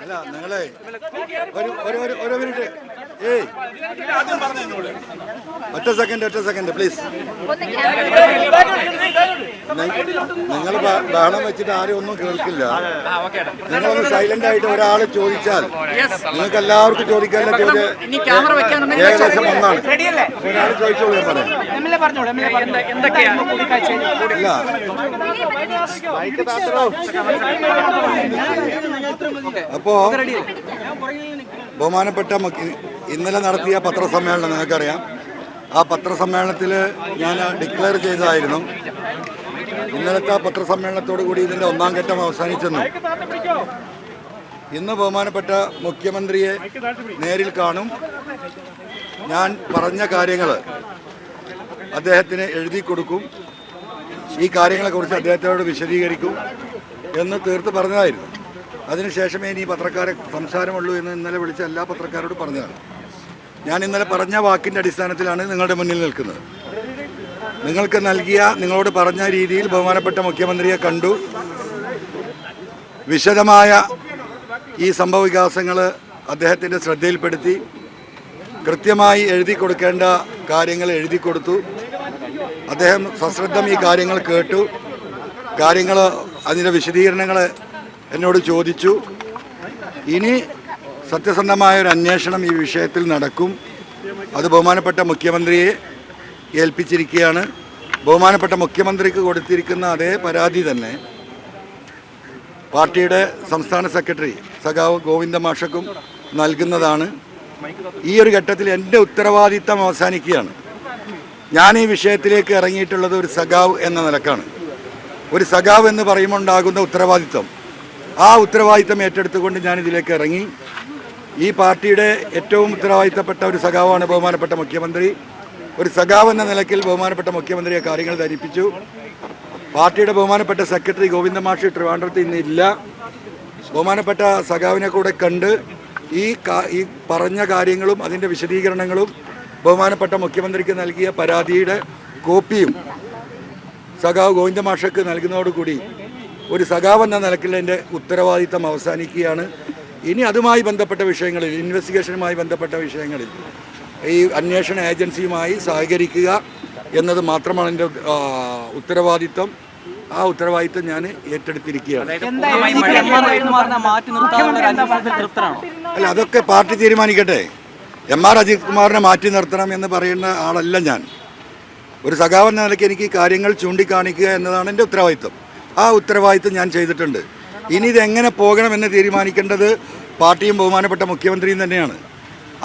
അല്ല നിങ്ങളെ ഒരു ഒരു ഒരു ഒരു മിനിറ്റ്. ഏയ്. ഒറ്റ സെക്കൻഡ് ഒറ്റ സെക്കൻഡ് പ്ലീസ് ഒന്ന് ക്യാമറ നിങ്ങൾ ബഹളം വെച്ചിട്ട് ആരും ഒന്നും കേൾക്കില്ല. നിങ്ങളൊന്ന് സൈലന്റ് ആയിട്ട് ഒരാൾ ചോദിച്ചാൽ നിങ്ങൾക്ക് എല്ലാവർക്കും ചോദിക്കാനുള്ള ചോദ്യം ഏകദേശം ഒന്നാണ്. ഒരാൾ ചോദിച്ചോളൂ ഞാൻ പറയാം. ഇല്ല അപ്പോ ബഹുമാനപ്പെട്ട ഇന്നലെ നടത്തിയ പത്രസമ്മേളനം നിങ്ങൾക്കറിയാം. ആ പത്രസമ്മേളനത്തിൽ ഞാൻ ഡിക്ലെയർ ചെയ്തതായിരുന്നു. ഇന്നലത്തെ ആ പത്രസമ്മേളനത്തോടു കൂടി ഇതിന്റെ ഒന്നാം ഘട്ടം അവസാനിച്ചെന്നു. ഇന്ന് ബഹുമാനപ്പെട്ട മുഖ്യമന്ത്രിയെ നേരിൽ കാണും. ഞാൻ പറഞ്ഞ കാര്യങ്ങൾ അദ്ദേഹത്തിന് എഴുതി കൊടുക്കും. ഈ കാര്യങ്ങളെക്കുറിച്ച് അദ്ദേഹത്തോട് വിശദീകരിക്കും എന്ന് തീർത്ത് പറഞ്ഞതായിരുന്നു. അതിനുശേഷമേ ഇനി പത്രക്കാരെ സംസാരമുള്ളൂ എന്ന് ഇന്നലെ വിളിച്ച എല്ലാ പത്രക്കാരോടും പറഞ്ഞതാണ്. ഞാൻ ഇന്നലെ പറഞ്ഞ വാക്കിന്റെ അടിസ്ഥാനത്തിലാണ് നിങ്ങളുടെ മുന്നിൽ നിൽക്കുന്നത്. നിങ്ങൾക്ക് നൽകിയ നിങ്ങളോട് പറഞ്ഞ രീതിയിൽ ബഹുമാനപ്പെട്ട മുഖ്യമന്ത്രിയെ കണ്ടു. വിശദമായ ഈ സംഭവ വികാസങ്ങൾ അദ്ദേഹത്തിന്റെ ശ്രദ്ധയിൽപ്പെടുത്തി. കൃത്യമായി എഴുതി കൊടുക്കേണ്ട കാര്യങ്ങൾ എഴുതി കൊടുത്തു. അദ്ദേഹം സശ്രദ്ധം ഈ കാര്യങ്ങൾ കേട്ടു. കാര്യങ്ങൾ അതിന്റെ വിശദീകരണങ്ങൾ എന്നോട് ചോദിച്ചു. ഇനി സത്യസന്ധമായ ഒരു അന്വേഷണം ഈ വിഷയത്തിൽ നടക്കും. അത് ബഹുമാനപ്പെട്ട മുഖ്യമന്ത്രിയെ ഏൽപ്പിച്ചിരിക്കുകയാണ്. ബഹുമാനപ്പെട്ട മുഖ്യമന്ത്രിക്ക് കൊടുത്തിരിക്കുന്ന അതേ പരാതി തന്നെ പാർട്ടിയുടെ സംസ്ഥാന സെക്രട്ടറി സഖാവ് ഗോവിന്ദ മാഷക്കും നൽകുന്നതാണ്. ഈ ഒരു ഘട്ടത്തിൽ എന്റെ ഉത്തരവാദിത്തം അവസാനിക്കുകയാണ്. ഞാൻ ഈ വിഷയത്തിലേക്ക് ഇറങ്ങിയിട്ടുള്ളത് ഒരു സഖാവ് എന്ന നിലക്കാണ്. ഒരു സഖാവ് എന്ന് പറയുമ്പോൾ ഉണ്ടാകുന്ന ഉത്തരവാദിത്തം ആ ഉത്തരവാദിത്തം ഏറ്റെടുത്തുകൊണ്ട് ഞാൻ ഇതിലേക്ക് ഇറങ്ങി. ഈ പാർട്ടിയുടെ ഏറ്റവും ഉത്തരവാദിത്തപ്പെട്ട ഒരു സഖാവാണ് ബഹുമാനപ്പെട്ട മുഖ്യമന്ത്രി. ഒരു സഖാവ് എന്ന നിലയ്ക്ക് ബഹുമാനപ്പെട്ട മുഖ്യമന്ത്രിയെ കാര്യങ്ങൾ ധരിപ്പിച്ചു. പാർട്ടിയുടെ ബഹുമാനപ്പെട്ട സെക്രട്ടറി ഗോവിന്ദ മാഷി ട്രിവാൻഡ്രത്ത് ഇന്നില്ല ബഹുമാനപ്പെട്ട സഖാവിനെ കൂടെ കണ്ട് ഈ ഈ പറഞ്ഞ കാര്യങ്ങളും അതിന്റെ വിശദീകരണങ്ങളും ബഹുമാനപ്പെട്ട മുഖ്യമന്ത്രിക്ക് നൽകിയ പരാതിയുടെ കോപ്പിയും സഖാവ് ഗോവിന്ദ മാഷക്ക് നൽകുന്നതോടുകൂടി ഒരു സഖാവ് എന്ന നിലയ്ക്കുള്ള എന്റെ ഉത്തരവാദിത്തം അവസാനിക്കുകയാണ്. ഇനി അതുമായി ബന്ധപ്പെട്ട വിഷയങ്ങളിൽ ഇൻവെസ്റ്റിഗേഷനുമായി ബന്ധപ്പെട്ട വിഷയങ്ങളിൽ ഈ അന്വേഷണ ഏജൻസിയുമായി സഹകരിക്കുക എന്നത് മാത്രമാണ് എന്റെ ഉത്തരവാദിത്വം. ഉത്തരവാദിത്തം ആ ഉത്തരവാദിത്വം ഞാൻ ഏറ്റെടുത്തിരിക്കുകയാണ്. അല്ല അതൊക്കെ പാർട്ടി തീരുമാനിക്കട്ടെ. എം ആർ അജിത് കുമാറിനെ മാറ്റി നിർത്തണം എന്ന് പറയുന്ന ആളല്ല ഞാൻ. ഒരു സഖാവെന്ന നിലയ്ക്ക് എനിക്ക് ഈ കാര്യങ്ങൾ ചൂണ്ടിക്കാണിക്കുക എന്നതാണ് എന്റെ ഉത്തരവാദിത്വം. ആ ഉത്തരവാദിത്വം ഞാൻ ചെയ്തിട്ടുണ്ട്. ഇനി ഇതെങ്ങനെ പോകണമെന്ന് തീരുമാനിക്കേണ്ടത് പാർട്ടിയും ബഹുമാനപ്പെട്ട മുഖ്യമന്ത്രിയും തന്നെയാണ്.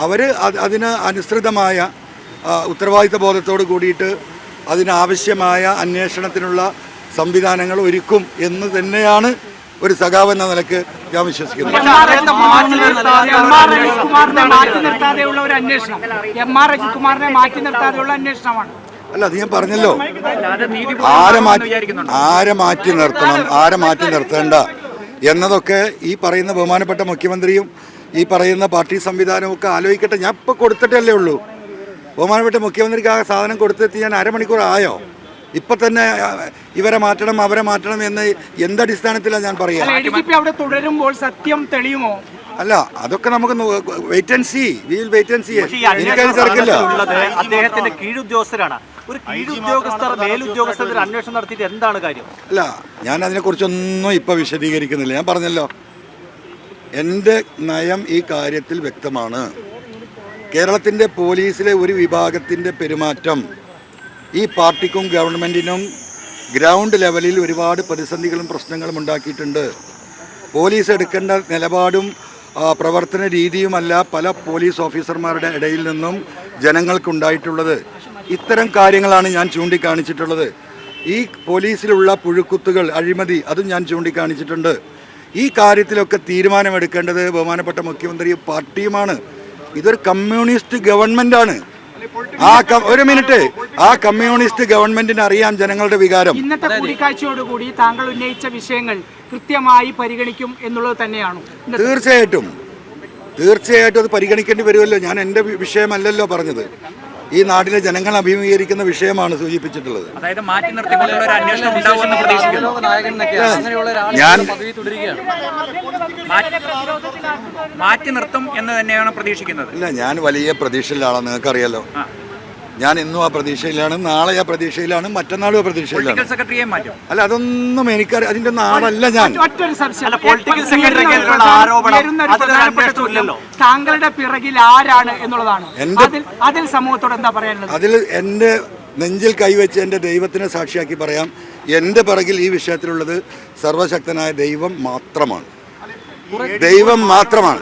അവർ അതിന് അനുസൃതമായ ഉത്തരവാദിത്ത ബോധത്തോട് കൂടിയിട്ട് അതിനാവശ്യമായ അന്വേഷണത്തിനുള്ള സംവിധാനങ്ങൾ ഒരുക്കും എന്ന് തന്നെയാണ് ഒരു സഖാവ് എന്ന നിലയ്ക്ക് ഞാൻ വിശ്വസിക്കുന്നു അല്ല അത് ഞാൻ പറഞ്ഞല്ലോ. ആരെ മാറ്റി ആരെ മാറ്റി നിർത്തണം? ആരെ മാറ്റി നിർത്തേണ്ട? എന്നതൊക്കെ ഈ പറയുന്ന ബഹുമാനപ്പെട്ട മുഖ്യമന്ത്രിയും ഈ പറയുന്ന പാർട്ടി സംവിധാനവും ഒക്കെ ആലോചിക്കട്ടെ. ഞാൻ ഇപ്പോൾ കൊടുത്തിട്ടല്ലേ ഉള്ളൂ. ബഹുമാനപ്പെട്ട മുഖ്യമന്ത്രിക്ക് ആ സാധനം കൊടുത്തെത്തി ഞാൻ അരമണിക്കൂർ ആയോ? ഇപ്പൊ തന്നെ ഇവരെ മാറ്റണം അവരെ മാറ്റണം എന്ന് എന്തടിസ്ഥാനത്തിലാണ് ഞാൻ പറയുക അവിടെ തുടരുമ്പോൾ സത്യം തെളിയുമോ? അല്ല അതൊക്കെ നമുക്ക് wait and see will wait and see എനിക്കത് തിരക്കില്ല അദ്ദേഹത്തിന്റെ കീഴുദ്യോഗസ്ഥരാണ്. ഒരു കീഴുദ്യോഗസ്ഥർ മേലുദ്യോഗസ്ഥർ അന്വേഷണം നടത്തിയിട്ട് എന്താണ് കാര്യം? അല്ല ഞാൻ അതിനെക്കുറിച്ചൊന്നും ഇപ്പോൾ വിശദീകരിക്കുന്നില്ല. ഞാൻ പറഞ്ഞല്ലോ. എന്റെ നയം ഈ കാര്യത്തിൽ വ്യക്തമാണ്. കേരളത്തിന്റെ പോലീസിലെ ഒരു വിഭാഗത്തിന്റെ പെരുമാറ്റം ഈ പാർട്ടിക്കും ഗവൺമെന്റിനും ഗ്രൗണ്ട് ലെവലിൽ ഒരുപാട് പ്രതിസന്ധികളും പ്രശ്നങ്ങളും ഉണ്ടാക്കിയിട്ടുണ്ട്. പോലീസ് എടുക്കേണ്ട നിലപാടും പ്രവർത്തന രീതിയുമല്ല പല പോലീസ് ഓഫീസർമാരുടെ ഇടയിൽ നിന്നും ജനങ്ങൾക്കുണ്ടായിട്ടുള്ളത്. ഇത്തരം കാര്യങ്ങളാണ് ഞാൻ ചൂണ്ടിക്കാണിച്ചിട്ടുള്ളത്. ഈ പോലീസിലുള്ള പുഴുക്കുത്തുകൾ അഴിമതി അതും ഞാൻ ചൂണ്ടിക്കാണിച്ചിട്ടുണ്ട്. ഈ കാര്യത്തിലൊക്കെ തീരുമാനമെടുക്കേണ്ടത് ബഹുമാനപ്പെട്ട മുഖ്യമന്ത്രിയും പാർട്ടിയുമാണ്. ഇതൊരു കമ്മ്യൂണിസ്റ്റ് ഗവൺമെന്റാണ് ആ ഒരു മിനിറ്റ്. ആ കമ്മ്യൂണിസ്റ്റ് ഗവൺമെന്റിന് അറിയാം ജനങ്ങളുടെ വികാരം. ഇന്നത്തെ കൂടിക്കാഴ്ചയോടുകൂടി താങ്കൾ ഉന്നയിച്ച വിഷയങ്ങൾ കൃത്യമായി പരിഗണിക്കും എന്നുള്ളത് തന്നെയാണ്. തീർച്ചയായിട്ടും. തീർച്ചയായിട്ടും അത് പരിഗണിക്കേണ്ടി വരുമല്ലോ. ഞാൻ എന്റെ വിഷയമല്ലല്ലോ പറഞ്ഞത്. ഈ നാട്ടിലെ ജനങ്ങൾ അഭിമുഖീകരിക്കുന്ന വിഷയമാണ് സൂചിപ്പിച്ചിട്ടുള്ളത്. ഞാൻ മാറ്റി നിർത്തും എന്ന് തന്നെയാണ് പ്രതീക്ഷിക്കുന്നത്. ഇല്ല ഞാൻ വലിയ പ്രതീക്ഷയിലാണ് നിങ്ങൾക്കറിയാലോ. ഞാൻ ഇന്നും ആ പ്രതീക്ഷയിലാണ് നാളെ ആ പ്രതീക്ഷയിലാണ് മറ്റന്നാളും ആ പ്രതീക്ഷയിലാണ്. പൊളിറ്റിക്കൽ സെക്രട്ടറിയെ മാറ്റും. അല്ല അതൊന്നും എനിക്ക് അതിന്റെ ഒന്നും ആളല്ല ഞാൻ താങ്കളുടെ പിറകിൽ ആരാണ് എന്നുള്ളതാണ്. എന്റെ- അതിൽ അതിൽ സമൂഹത്തോട് എന്താ പറയാനുള്ളത്? അതിൽ എന്റെ നെഞ്ചിൽ കൈവച്ച് എന്റെ ദൈവത്തിനെ സാക്ഷിയാക്കി പറയാം. എന്റെ പിറകിൽ ഈ വിഷയത്തിലുള്ളത് സർവശക്തനായ ദൈവം മാത്രമാണ്. ദൈവം മാത്രമാണ്.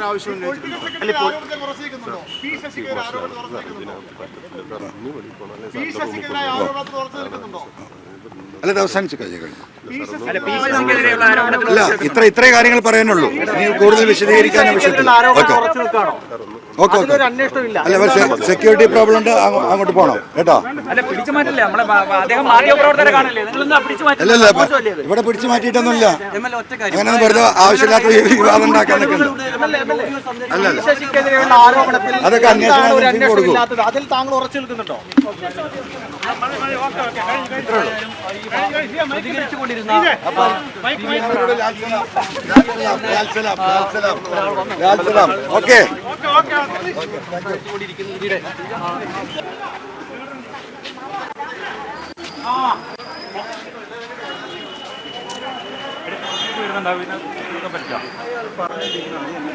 അല്ല അവസാനിച്ചു അവസാനിച്ച് കഴിഞ്ഞു അല്ല ഇത്ര ഇത്രേ കാര്യങ്ങൾ പറയാനുള്ളൂ ഇനി കൂടുതൽ വിശദീകരിക്കാൻ വിഷയത്തിൽ ഓക്കെ. ഓക്കെ അല്ല പക്ഷെ സെക്യൂരിറ്റി പ്രോബ്ലം ഉണ്ട് അങ്ങോട്ട് പോകണം കേട്ടോ? അല്ലല്ല ഇവിടെ പിടിച്ചു മാറ്റിയിട്ടൊന്നുമില്ല. അങ്ങനെ വെറുതെ ആവശ്യമില്ലാത്ത വിവാദം ഉണ്ടാക്കാൻ നിൽക്കണ്ട അല്ലല്ല. അതൊക്കെ അന്വേഷണ കൊടുക്കും. അതിൽ താങ്കൾ ഉറച്ചു നിൽക്കുന്നുണ്ടോ? ഓക്കെ. വരുന്നുണ്ടാവില്ല പറ്റില്ല